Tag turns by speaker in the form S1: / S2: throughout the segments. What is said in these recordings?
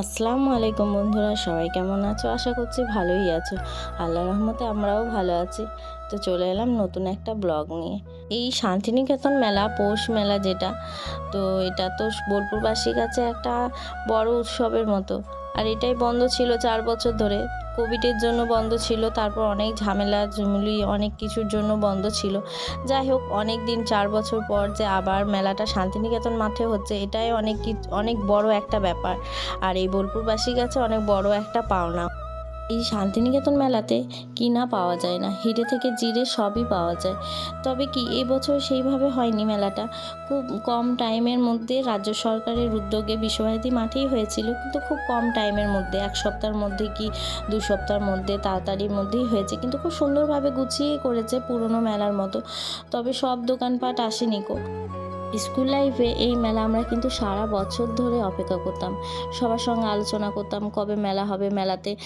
S1: আসসালামু আলাইকুম বন্ধুরা, সবাই কেমন আছো? আশা করছি ভালোই আছো। আল্লাহ রহমতে আমরাও ভালো আছি। তো চলে এলাম নতুন একটা ব্লগ নিয়ে। এই শান্তিনিকেতন মেলা, পৌষ মেলা যেটা, তো এটা তো বোলপুরবাসীর কাছে একটা বড় উৎসবের মতো। আর এটাই বন্ধ ছিল চার বছর ধরে। কোভিডের জন্য বন্ধ ছিল, তারপর অনেক ঝামেলা, ঝুমুলি, অনেক কিছুর জন্য বন্ধ ছিল। যাই হোক, অনেক দিন, চার বছর পর যে আবার মেলাটা শান্তিনিকেতন মাঠে হচ্ছে, এটাই অনেক অনেক বড় একটা ব্যাপার। আর এই বোলপুরবাসীর কাছে অনেক বড় একটা পাওনা। এই শান্তিনিকেতন মেলাতে কি না পাওয়া যায় না? হিরে থেকে জিরে সবই পাওয়া যায়। তবে কি এবছর সেইভাবে হয়নি মেলাটা। খুব কম টাইমের মধ্যে রাজ্য সরকারের উদ্যোগে বিশ্বভারতী মাঠেই হয়েছিল। কিন্তু খুব কম টাইমের মধ্যে, এক সপ্তাহের মধ্যে কি, দু সপ্তাহের মধ্যে, তাড়াতাড়ির মধ্যেই হয়েছে। কিন্তু খুব সুন্দরভাবে গুছিয়ে করেছে পুরনো মেলার মতো। তবে সব দোকানপাট আসেনি কো। স্কুল লাইফে এই মেলা আমরা কিন্তু সারা বছর ধরে অপেক্ষা করতাম। সবার সঙ্গে আলোচনা করতাম, কবে মেলা হবে, মেলাতে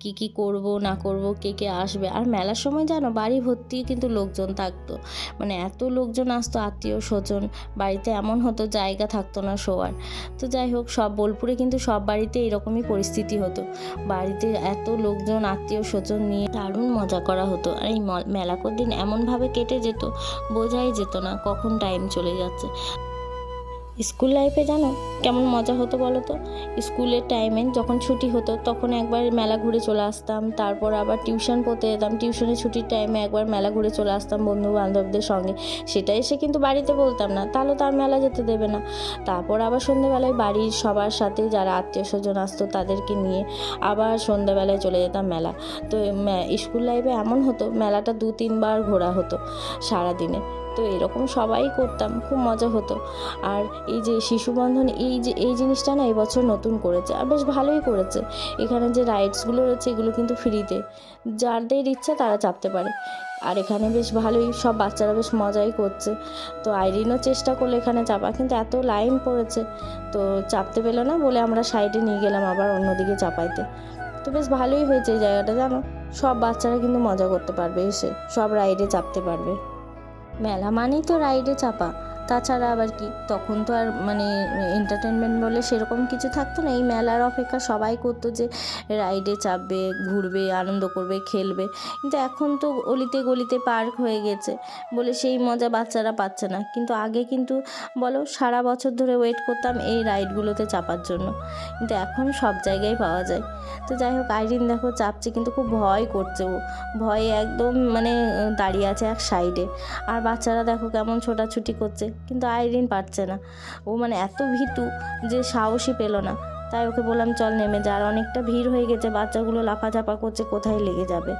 S1: কি কি করব, না করব, কে কে আসবে। আর মেলার সময় জানো, বাড়ি ভর্তি কিন্তু লোকজন থাকতো। মানে এত লোকজন আসতো, আত্মীয় স্বজন, বাড়িতে এমন হতো, জায়গা থাকতো না শোয়ার তো যাই হোক, সব বোলপুরে কিন্তু সব বাড়িতে এরকমই পরিস্থিতি হতো। বাড়িতে এত লোকজন, আত্মীয় স্বজন নিয়ে দারুণ মজা করা হতো। আর এই মেলা দিন এমনভাবে কেটে যেত, বোঝাই যেত না কখন টাইম চলে যাচ্ছে। স্কুল লাইফে জানো কেমন মজা হতো বলো তো? স্কুলের টাইমে যখন ছুটি হতো তখন একবার মেলা ঘুরে চলে আসতাম, তারপর আবার টিউশন পড়তে যেতাম। টিউশনের ছুটির টাইমে একবার মেলা ঘুরে চলে আসতাম বন্ধু বান্ধবদের সঙ্গে। সেটা এসে কিন্তু বাড়িতে বলতাম না, তাহলে তো আর মেলা যেতে দেবে না। তারপর আবার সন্ধ্যেবেলায় বাড়ির সবার সাথে যারা আত্মীয় স্বজন আসতো তাদেরকে নিয়ে আবার সন্ধ্যেবেলায় চলে যেতাম মেলা। তো স্কুল লাইফে এমন হতো, মেলাটা দু তিনবার ঘোরা হতো সারাদিনে। তো এরকম সবাই করতাম, খুব মজা হতো। আর এই যে শিশু বন্ধন, এই যে, এই জিনিসটা না এবছর নতুন করেছে আর বেশ ভালোই করেছে। এখানে যে রাইডসগুলো রয়েছে এগুলো কিন্তু ফ্রিতে যাদের ইচ্ছা তারা চাপতে পারে। আর এখানে বেশ ভালোই সব বাচ্চারা বেশ মজাই করছে। তো আইরিনও চেষ্টা করল এখানে চাপা কিন্তু এত লাইন পড়েছে। তো চাপতে পেল না বলে আমরা সাইডে নিয়ে গেলাম আবার অন্যদিকে চাপাইতে। তো বেশ ভালোই হয়েছে এই জায়গাটা জানো। সব বাচ্চারা কিন্তু মজা করতে পারবে এসে। সব রাইডে চাপতে পারবে। মেলা মানেই তো রাইডে চাপা। তাছাড়া আবার কি, তখন তো আর মানে এন্টারটেনমেন্ট বলে সেরকম কিছু থাকতো না। এই মেলার অপেক্ষা সবাই করতো যে রাইডে চাপবে, ঘুরবে, আনন্দ করবে, খেলবে। কিন্তু এখন তো অলিতে গলিতে পার্ক হয়ে গেছে বলে সেই মজা বাচ্চারা পাচ্ছে না। কিন্তু আগে কিন্তু বলো সারা বছর ধরে ওয়েট করতাম এই রাইডগুলোতে চাপার জন্য। কিন্তু এখন সব জায়গায় পাওয়া যায়। তো যাই হোক, আইরিন দেখো চাপছে কিন্তু খুব ভয় করছে ও। ভয়ে একদম মানে দাঁড়িয়ে আছে এক সাইডে আর বাচ্চারা দেখো কেমন ছোটাছুটি করছে। কিন্তু আইরিন পারছে না। ও মানে এত ভীতু যে সাহসই পেল না। তাই ওকে বললাম, চল নেমে যা। আর অনেকটা ভিড় হয়ে গেছে, বাচ্চাগুলো লাফাঝাপা করছে, কোথায় লেগে যাবে?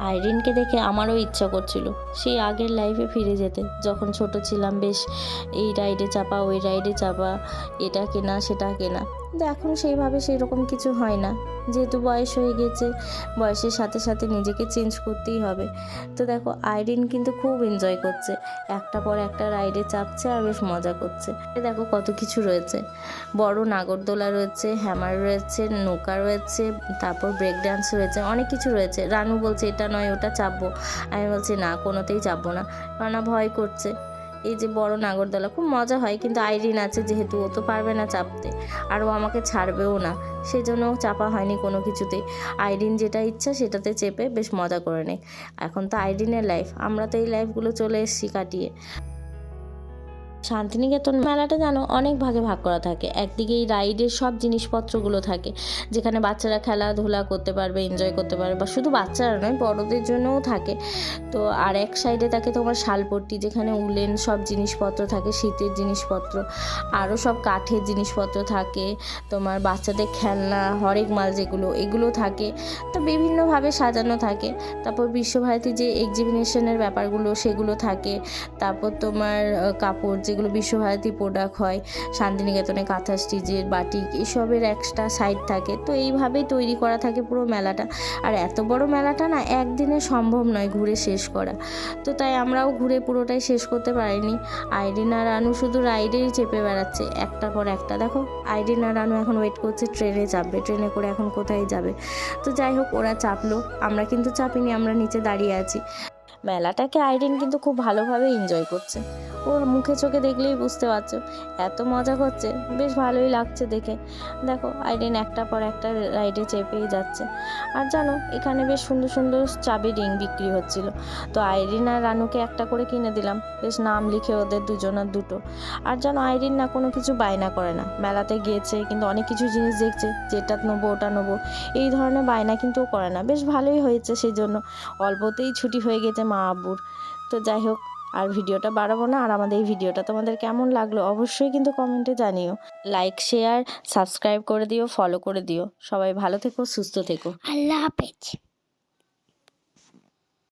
S1: আইরিনকে দেখে আমারও ইচ্ছা করছিল সেই আগের লাইফে ফিরে যেতে। যখন ছোট ছিলাম, বেশ, এই রাইডে চাপা, ওই রাইডে চাপা, এটা কেনা, সেটা কেনা। কিন্তু এখন সেইভাবে সেই রকম কিছু হয় না। যেহেতু বয়স হয়ে গেছে, বয়সের সাথে সাথে নিজেকে চেঞ্জ করতেই হবে। তো দেখো, আইরিন কিন্তু খুব এনজয় করছে। একটা পর একটা রাইডে চাপছে আর বেশ মজা করছে। দেখো কত কিছু রয়েছে। বড় নাগরদোলা রয়েছে হ্যামার রয়েছে, নৌকা রয়েছে, তারপর ব্রেক ডান্স রয়েছে, অনেক কিছু রয়েছে। রানু বলছে, এটা নয়, ওটা চাপবো। আমি বলছি, না, কোনোতেই চাপবো না। কারণ ভয় করছে। এই যে বড় নাগরদোলা, খুব মজা হয়, কিন্তু আইরিন আছে যেহেতু, ও তো পারবে না চাপতে। আর ও আমাকে ছাড়বেও না, সেজন্য চাপা হয়নি কোনো কিছুতেই আইরিন যেটা ইচ্ছা সেটাতে চেপে বেশ মজা করে নেয়। এখন তো আইরিনের লাইফ আমরা তো এই লাইফগুলো চলে এসেছি কাটিয়ে। শান্তিনিকেতন মেলাটা জানো অনেক ভাগে ভাগ করা থাকে। একদিকে এই রাইডের সব জিনিসপত্রগুলো থাকে, যেখানে বাচ্চারা খেলাধুলা করতে পারবে এনজয় করতে পারবে, বা শুধু বাচ্চারা নয়, বড়দের জন্যও থাকে। তো আর এক সাইডে থাকে তোমার শালপট্টি, যেখানে উলেন সব জিনিসপত্র থাকে, শীতের জিনিসপত্র, আরও সব কাঠের জিনিসপত্র থাকে, তোমার বাচ্চাদের খেলনা, হরেক মাল যেগুলো, এগুলো থাকে। তো বিভিন্নভাবে সাজানো থাকে। তারপর বিশ্বভারতী যে এক্সিবিশনের ব্যাপারগুলো, সেগুলো থাকে। তারপর তোমার কাপড় যেগুলো বিশ্বভারতী প্রোডাক্ট হয়, শান্তিনিকেতনে কাঁথা স্টিচের বাটিক, এসবের এক্সট্রা সাইড থাকে। তো এইভাবেই তৈরি করা থাকে পুরো মেলাটা। আর এত বড় মেলাটা না একদিনে সম্ভব নয় ঘুরে শেষ করা। তো তাই আমরাও ঘুরে পুরোটাই শেষ করতে পারিনি। আইরিন আর রানু শুধু রাইডেই চেপে বেড়াচ্ছে, একটা পর একটা। দেখো আইরিন আর রানু এখন ওয়েট করছে, ট্রেনে চাপবে। ট্রেনে করে এখন কোথায় যাবে? তো যাই হোক, ওরা চাপলো। আমরা কিন্তু চাপিনি, আমরা নিচে দাঁড়িয়ে আছি। মেলাটাকে আইরিন কিন্তু খুব ভালোভাবে এনজয় করছে। ওর মুখে চোখে দেখলেই বুঝতে পারছ। এত মজা করছে, বেশ ভালোই লাগছে দেখে। দেখো, আইরিন একটা পর একটা রাইডে চেপেই যাচ্ছে। আর জানো, এখানে বেশ সুন্দর সুন্দর চাবি রিং বিক্রি হচ্ছিল। তো আইরিন আর রানুকে একটা করে কিনে দিলাম। বেশ নাম লিখে ওদের দুজনের দুটো। আর জানো, আইরিন না কোনো কিছু বায়না করে না। মেলাতে গিয়েছে, কিন্তু অনেক কিছু জিনিস দেখছে, যেটা নেব, ওটা নেব। এই ধরনের বায়না কিন্তু করে না। বেশ ভালোই হয়েছে সেই জন্য অল্পতেই ছুটি হয়ে গেছে মা আব্বুর তো যাই হোক আর ভিডিওটা বাড়াবো না। আর আমাদের এই ভিডিওটা তোমাদের কেমন লাগল অবশ্যই কিন্তু কমেন্টে জানিও। লাইক শেয়ার সাবস্ক্রাইব করে দিও ফলো করে দিও। সবাই ভালো থেকো, সুস্থ থেকো।
S2: আল্লাহ হাফেজ।